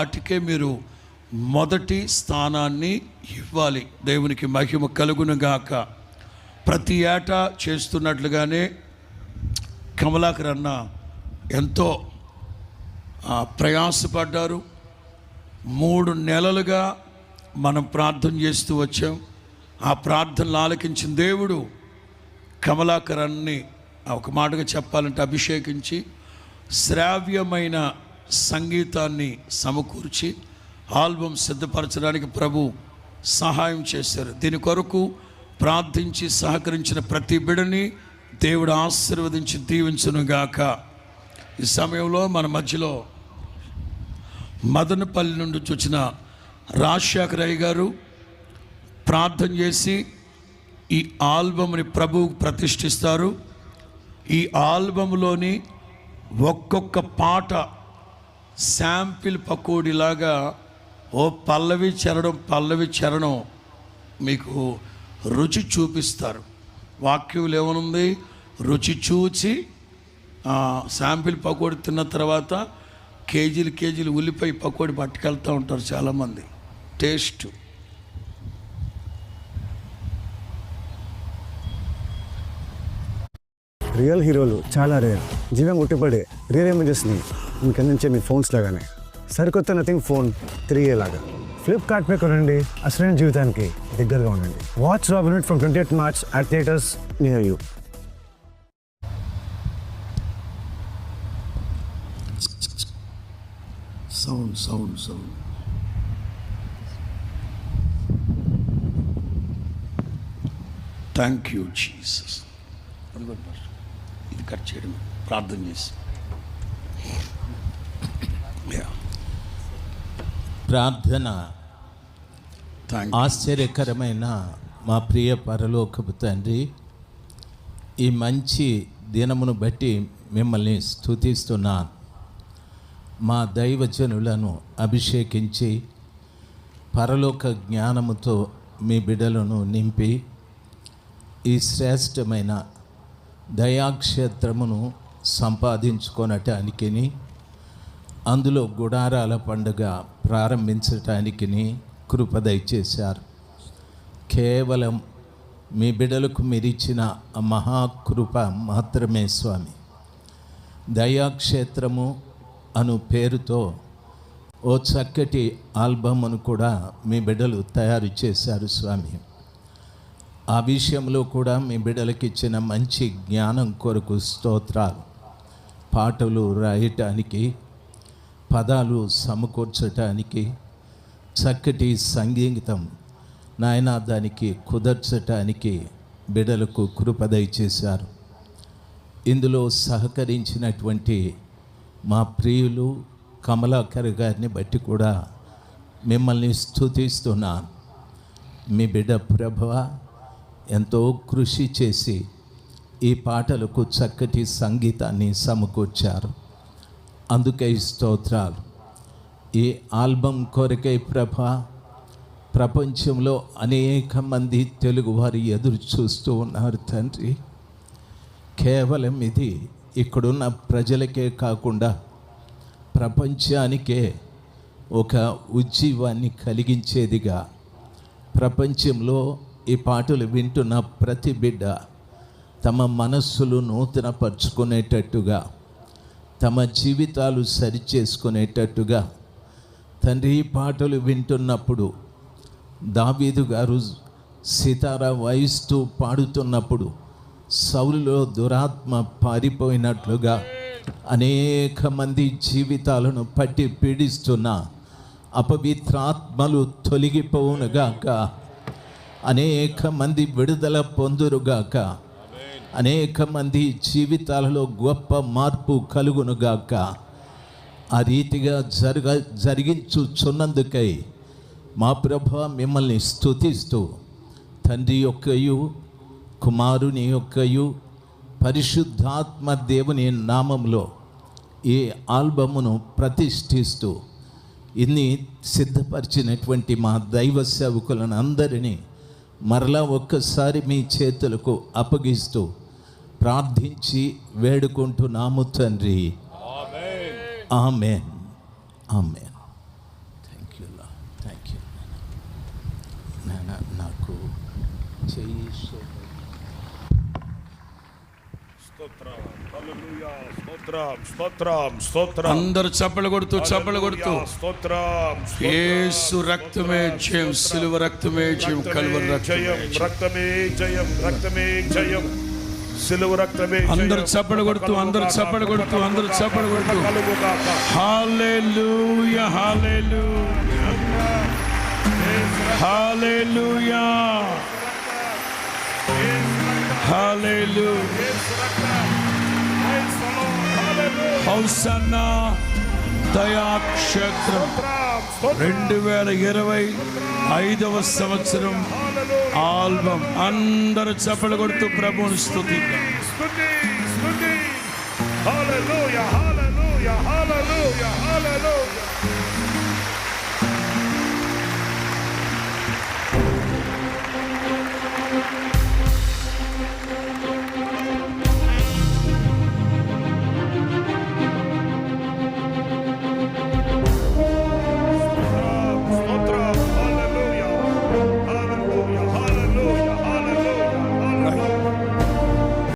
వాటికే మీరు మొదటి స్థానాన్ని ఇవ్వాలి. దేవునికి మహిమ కలుగును గాక ప్రతి ఏటా చేస్తున్నట్లుగానే కమలాకర్ అన్న ఎంతో ప్రయాసపడ్డారు. మూడు నెలలుగా మనం ప్రార్థన చేస్తూ వచ్చాం. ఆ ప్రార్థనలు ఆలకించిన దేవుడు కమలాకరాన్ని ఒక మాటగా చెప్పాలంటే అభిషేకించి శ్రావ్యమైన సంగీతాన్ని సమకూర్చి ఆల్బమ్ సిద్ధపరచడానికి ప్రభు సహాయం చేశారు. దీని కొరకు ప్రార్థించి సహకరించిన ప్రతి బిడని దేవుడు ఆశీర్వదించి దీవించునుగాక. ఈ సమయంలో మన మధ్యలో మదనపల్లి నుండి చూచిన రాజశేఖర్ అయ్య గారు ప్రార్థన చేసి ఈ ఆల్బమ్ని ప్రభువుకు ప్రతిష్ఠిస్తారు. ఈ ఆల్బమ్లోని ఒక్కొక్క పాట శాంపిల్ పకోడీలాగా ఓ పల్లవి చరణం పల్లవి చరణం మీకు రుచి చూపిస్తారు. వాక్యంలో ఏమనుంది? రుచి చూచి శాంపిల్ పకోడీ తిన్న తర్వాత కేజీలు కేజీలు ఉల్లిపాయ పకోడీ పట్టుకెళ్తూ ఉంటారు చాలామంది. టేస్ట్. రియల్ హీరోలు చాలా రేర్. జీవం ఉట్టిపడే రియల్ ఇమేజెస్ని మీకు అందించే మీ ఫోన్స్ లాగానే? సరికొత్త నథింగ్ ఫోన్ తిరిగే లాగా ఫ్లిప్కార్ట్ పే కొనండి అసలైన జీవితానికి దగ్గరగా ఉండండి. Watch Robinette from twenty eighth March at theatres near you sound sound sound thank you Jesus ఇది కట్ చేయడం ప్రార్థన చేసి. ప్రార్థన ఆశ్చర్యకరమైన మా ప్రియ పరలోకపు తండ్రి ఈ మంచి దినమును బట్టి మిమ్మల్ని స్తుతిస్తున్నాను. మా దైవజనులను అభిషేకించి పరలోక జ్ఞానముతో మీ బిడలను నింపి ఈ శ్రేష్టమైన దయాక్షేత్రమును సంపాదించుకొనటానికి అందులో గుడారాల పండుగ ప్రారంభించటానికి కృప దయచేశారు. కేవలం మీ బిడలకు మీరిచ్చిన మహాకృప మాత్రమే స్వామి. దయాక్షేత్రము అను పేరుతో ఓ చక్కటి ఆల్బమ్ను కూడా మీ బిడ్డలు తయారు చేశారు స్వామి. ఆ విషయంలో కూడా మీ బిడ్డలకి ఇచ్చిన మంచి జ్ఞానం కొరకు స్తోత్రాలు. పాటలు రాయటానికి పదాలు సమకూర్చటానికి చక్కటి సంగీతం నాయన దానికి కుదర్చటానికి బిడలకు కృపదయ చేశారు. ఇందులో సహకరించినటువంటి మా ప్రియులు కమలాకర్ గారిని బట్టి కూడా మిమ్మల్ని స్థుతిస్తున్నాను మీ బిడ్డ ప్రభవ ఎంతో కృషి చేసి ఈ పాటలకు చక్కటి సంగీతాన్ని సమకూర్చారు. అందుకే స్తోత్రాలు. ఈ ఆల్బమ్ కోరికై ప్రభ ప్రపంచంలో అనేక మంది తెలుగువారు ఎదురు చూస్తూ ఉన్నారు తండ్రి. కేవలం ఇది ఇక్కడున్న ప్రజలకే కాకుండా ప్రపంచానికే ఒక ఉజ్జీవాన్ని కలిగించేదిగా ప్రపంచంలో ఈ పాటలు వింటున్న ప్రతి బిడ్డ తమ మనస్సులు నూతనపరుచుకునేటట్టుగా తమ జీవితాలు సరిచేసుకునేటట్టుగా తండ్రి పాటలు వింటున్నప్పుడు దావీదు గారు సితార వాయిస్తూ పాడుతున్నప్పుడు సౌలులో దురాత్మ పారిపోయినట్లుగా అనేక మంది జీవితాలను పట్టి పీడిస్తున్న అపవిత్రాత్మలు తొలగిపోవునుగాక అనేక మంది విడుదల పొందురుగాక అనేక మంది జీవితాలలో గొప్ప మార్పు కలుగునుగాక. ఆ రీతిగా జరగ జరిగించుచున్నందుకై మా ప్రభ మిమ్మల్ని స్తుతిస్తూ తండ్రి యొక్కయు కుమారుని యొక్కయు పరిశుద్ధాత్మ దేవుని నామంలో ఈ ఆల్బమును ప్రతిష్ఠిస్తూ ఇన్ని సిద్ధపరిచినటువంటి మా దైవ సేవకులను అందరినీ మరలా ఒక్కసారి మీ చేతులకు అప్పగిస్తూ ప్రార్థించి వేడుకుంటున్నాము తండ్రి. Amen. Amen. You thank you నాకు చేయి అందరు చప్పలు కొడుతూ చప్పలు కొడుతూ. యేసు రక్తమే జయం సిలువ రక్తమే జయం కల్వరి జయం రక్తమే జయం. రక్తమే జయం. సిలువ రక్తమే అందరు. చప్పలు కొడుతూ అందరు చప్పలు కొడుతూ అందరు చప్పలు కొడుతూ. కలుగుగాక. హల్లెలూయా. హల్లెలూయా. హల్లెలూయా. హల్లెలూయా. హౌసన్నా దయాక్షేత్రం. రెండు వేల ఇరవై ఐదవ సంవత్సరం ఆల్బమ్ అందరు చప్పలు కొడుతూ ప్రభుని స్థుతి Hallelujah, hallelujah, hallelujah, hallelujah.